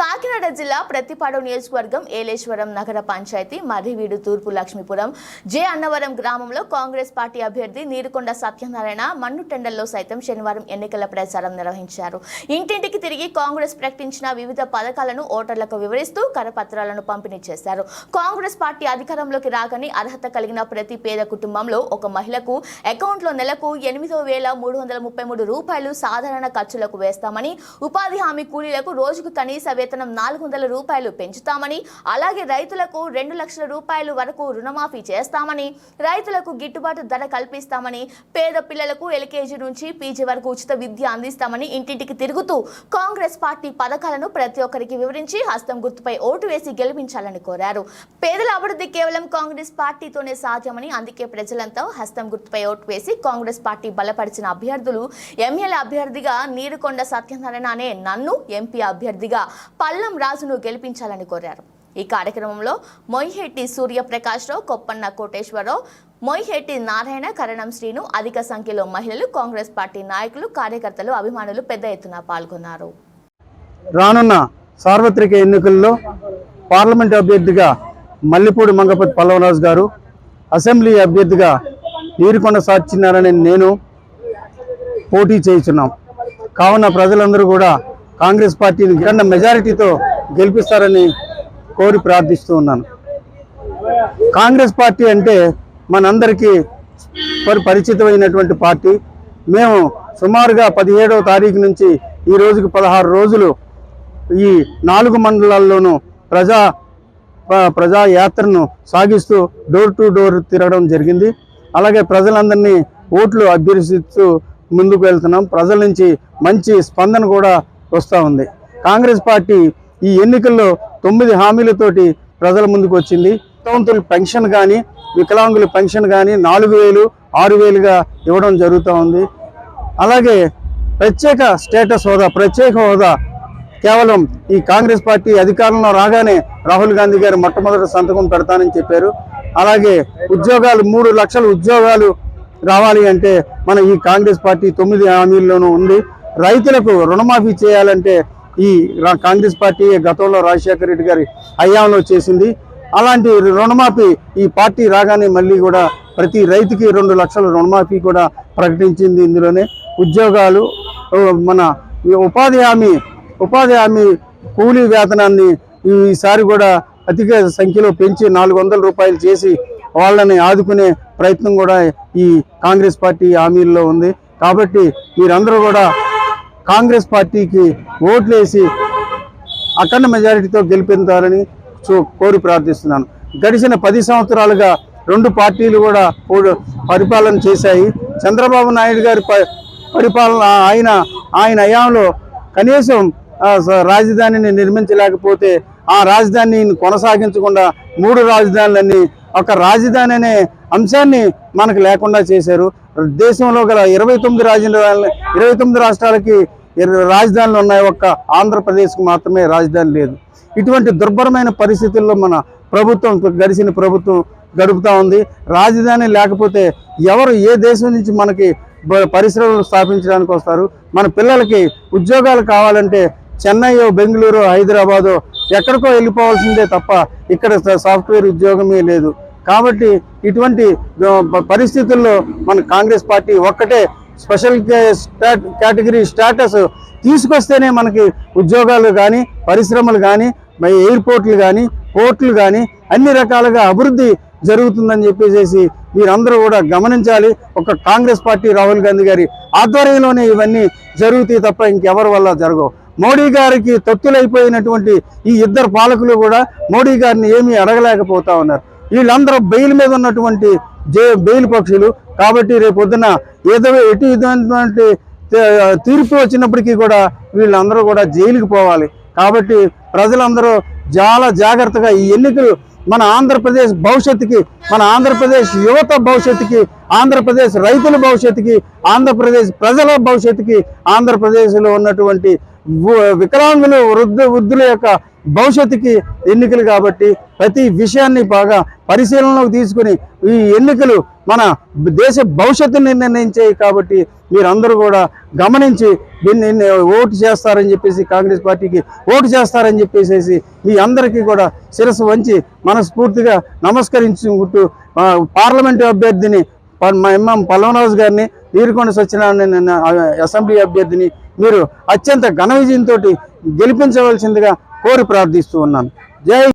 కాకినాడ జిల్లా ప్రతిపాడు నియోజకవర్గం ఏలేశ్వరం నగర పంచాయతీ మర్రివీడు తూర్పు లక్ష్మీపురం. జే. అన్నవరం గ్రామంలో కాంగ్రెస్ పార్టీ అభ్యర్థి నీరుకొండ సత్యనారాయణ మన్ను టెండర్లో సైతం శనివారం ఎన్నికల ప్రచారం నిర్వహించారు. ఇంటింటికి తిరిగి కాంగ్రెస్ ప్రకటించిన వివిధ పథకాలను ఓటర్లకు వివరిస్తూ కరపత్రాలను పంపిణీ చేశారు. కాంగ్రెస్ పార్టీ అధికారంలోకి రాగానే అర్హత కలిగిన ప్రతి పేద కుటుంబంలో ఒక మహిళకు అకౌంట్లో నెలకు ఎనిమిదో వేల మూడు వందల ముప్పై మూడు రూపాయలు సాధారణ ఖర్చులకు వేస్తామని ఉపాధి హామీ కూలీలకు రోజుకు కనీస వేతనం నాలుగు వందల రూపాయలు పెంచుతామని అలాగే రైతులకు రెండు లక్షల రూపాయలు వరకు రుణమాఫీ చేస్తామని రైతులకు గిట్టుబాటు ధర కల్పిస్తామని పేద పిల్లలకు ఎల్కేజీ నుంచి పీజీ వరకు ఉచిత విద్య అందిస్తామని ఇంటింటికి తిరుగుతూ కాంగ్రెస్ పార్టీ పథకాలను ప్రతి ఒక్కరికి వివరించి హస్తం గుర్తుపై ఓటు వేసి గెలిపించాలని కోరారు. పేదల అభివృద్ధి కేవలం కాంగ్రెస్ పార్టీతోనే సాధ్యమని అందుకే ప్రజలంతా హస్తం గుర్తుపై ఓటు వేసి కాంగ్రెస్ పార్టీ బలపరిచిన అభ్యర్థులు ఎమ్మెల్యే అభ్యర్థిగా నీరుకొండ సత్యనారాయణ అనే నన్ను ఎంపీ అభ్యర్థిగా పల్లం రాజును గెలిపించాలని కోరారు. ఈ కార్యక్రమంలో మొయ్హెట్టి సూర్యప్రకాశ్రావు కొప్పన్న కోటేశ్వరరావు మొయ్హెట్టి నారాయణ కరణం శ్రీను అధిక సంఖ్యలో మహిళలు కాంగ్రెస్ పార్టీ నాయకులు కార్యకర్తలు అభిమానులు పెద్ద ఎత్తున పాల్గొన్నారు. రానున్న సార్వత్రిక ఎన్నికల్లో పార్లమెంట్ అభ్యర్థిగా మల్లిపూడి మంగపతి పల్లవరాజు గారు అసెంబ్లీ అభ్యర్థిగా నీరుకొండ సాధించినారని నేను పోటీ చేయుచున్నాం. కావున ప్రజలందరూ కూడా కాంగ్రెస్ పార్టీని గండ మెజారిటీతో గెలిపిస్తారని కోరి ప్రార్థిస్తూ ఉన్నాను. కాంగ్రెస్ పార్టీ అంటే మనందరికీ పరి పరిచితమైనటువంటి పార్టీ. మేము సుమారుగా పదిహేడవ తారీఖు నుంచి ఈ రోజుకి పదహారు రోజులు ఈ నాలుగు మండలాల్లోనూ ప్రజా ప్రజాయాత్రను ప్రజా యాత్రను సాగిస్తూ డోర్ టు డోర్ తిరగడం జరిగింది. అలాగే ప్రజలందరినీ ఓట్లు అభ్యర్థిస్తూ ముందుకు వెళ్తున్నాం. ప్రజల నుంచి మంచి స్పందన కూడా వస్తూ ఉంది. కాంగ్రెస్ పార్టీ ఈ ఎన్నికల్లో తొమ్మిది హామీలతోటి ప్రజల ముందుకు వచ్చింది. వితంతుల పెన్షన్ కానీ వికలాంగుల పెన్షన్ కానీ నాలుగు వేలు ఆరు వేలుగా ఇవ్వడం జరుగుతూ ఉంది. అలాగే ప్రత్యేక స్టేటస్ హోదా ప్రత్యేక హోదా కేవలం ఈ కాంగ్రెస్ పార్టీ అధికారంలో రాగానే రాహుల్ గాంధీ గారు మొట్టమొదటి సంతకం పెడతానని చెప్పారు. అలాగే ఉద్యోగాలు మూడు లక్షల ఉద్యోగాలు రావాలి అంటే మన ఈ కాంగ్రెస్ పార్టీ తొమ్మిది హామీల్లోనూ ఉంది. రైతులకు రుణమాఫీ చేయాలంటే ఈ కాంగ్రెస్ పార్టీ గతంలో రాజశేఖర రెడ్డి గారి హయాంలో చేసింది. అలాంటి రుణమాఫీ ఈ పార్టీ రాగానే మళ్ళీ కూడా ప్రతి రైతుకి రెండు లక్షల రుణమాఫీ కూడా ప్రకటించింది ఇందులోనే. ఉద్యోగాలు మన ఈ ఉపాధి హామీ ఉపాధి హామీ కూలీ వేతనాన్ని ఈసారి కూడా అధిక సంఖ్యలో పెంచి నాలుగు వందల రూపాయలు చేసి వాళ్ళని ఆదుకునే ప్రయత్నం కూడా ఈ కాంగ్రెస్ పార్టీ హామీల్లో ఉంది. కాబట్టి మీరందరూ కూడా కాంగ్రెస్ పార్టీకి ఓట్లేసి అఖండ మెజారిటీతో గెలిపిస్తారని కోరి ప్రార్థిస్తున్నాను. గడిచిన పది సంవత్సరాలుగా రెండు పార్టీలు కూడా పరిపాలన చేశాయి. చంద్రబాబు నాయుడు గారి ప- పరిపాలన ఆయన ఆయన హయాంలో కనీసం రాజధానిని నిర్మించలేకపోతే ఆ రాజధానిని కొనసాగించకుండా మూడు రాజధానులన్నీ ఒక రాజధాని అనే అంశాన్ని మనకు లేకుండా చేశారు. దేశంలో గల ఇరవై తొమ్మిది రాజధాని ఇరవై తొమ్మిది రాష్ట్రాలకి రాజధానులు ఉన్నాయి. ఒక్క ఆంధ్రప్రదేశ్కి మాత్రమే రాజధాని లేదు. ఇటువంటి దుర్భరమైన పరిస్థితుల్లో మన ప్రభుత్వం గడిచిన ప్రభుత్వం గడుపుతూ ఉంది. రాజధాని లేకపోతే ఎవరు ఏ దేశం నుంచి మనకి పరిశ్రమలు స్థాపించడానికి వస్తారు? మన పిల్లలకి ఉద్యోగాలు కావాలంటే చెన్నై బెంగళూరు హైదరాబాదు ఎక్కడికో వెళ్ళిపోవాల్సిందే తప్ప ఇక్కడ సాఫ్ట్వేర్ ఉద్యోగమే లేదు. కాబట్టి ఇటువంటి పరిస్థితుల్లో మన కాంగ్రెస్ పార్టీ ఒక్కటే స్పెషల్ కే- స్టాట్ కేటగిరీ స్టేటస్ తీసుకొస్తేనే మనకి ఉద్యోగాలు కానీ పరిశ్రమలు కానీ ఎయిర్పోర్ట్లు కానీ పోర్ట్లు కానీ అన్ని రకాలుగా అభివృద్ధి జరుగుతుందని చెప్పేసి మీరందరూ కూడా గమనించాలి. ఒక కాంగ్రెస్ పార్టీ రాహుల్ గాంధీ గారి ఆధ్వర్యంలోనే ఇవన్నీ జరుగుతాయి తప్ప ఇంకెవరి వల్ల జరగవు. మోడీ గారికి తొత్తులైపోయినటువంటి ఈ ఇద్దరు పాలకులు కూడా మోడీ గారిని ఏమీ అడగలేకపోతా ఉన్నారు. వీళ్ళందరూ బెయిల్ మీద ఉన్నటువంటి జే బెయిల్ పక్షులు. కాబట్టి రేపు పొద్దున ఏదో ఎటు విధమైనటువంటి తీర్పు వచ్చినప్పటికీ కూడా వీళ్ళందరూ కూడా జైలుకి పోవాలి. కాబట్టి ప్రజలందరూ చాలా జాగ్రత్తగా ఈ ఎన్నికలు మన ఆంధ్రప్రదేశ్ భవిష్యత్తుకి మన ఆంధ్రప్రదేశ్ యువత భవిష్యత్తుకి ఆంధ్రప్రదేశ్ రైతుల భవిష్యత్తుకి ఆంధ్రప్రదేశ్ ప్రజల భవిష్యత్తుకి ఆంధ్రప్రదేశ్లో ఉన్నటువంటి వికలాంగులు వృద్ధ వృద్ధుల యొక్క భవిష్యత్తుకి ఎన్నికలు కాబట్టి ప్రతి విషయాన్ని బాగా పరిశీలనలోకి తీసుకుని ఈ ఎన్నికలు మన దేశ భవిష్యత్తుని నిర్ణయించాయి కాబట్టి మీరందరూ కూడా గమనించి దీన్ని ఓటు చేస్తారని చెప్పేసి కాంగ్రెస్ పార్టీకి ఓటు చేస్తారని చెప్పేసి మీ అందరికీ కూడా శిరస్సు వంచి మనస్ఫూర్తిగా నమస్కరించుకుంటూ పార్లమెంటు అభ్యర్థిని ప- మా గారిని వీరుకొండ సత్యనారాయణ అసెంబ్లీ అభ్యర్థిని మీరు అత్యంత ఘన విజయంతో గెలిపించవలసిందిగా కోరి ప్రార్థిస్తూ ఉన్నాను. జై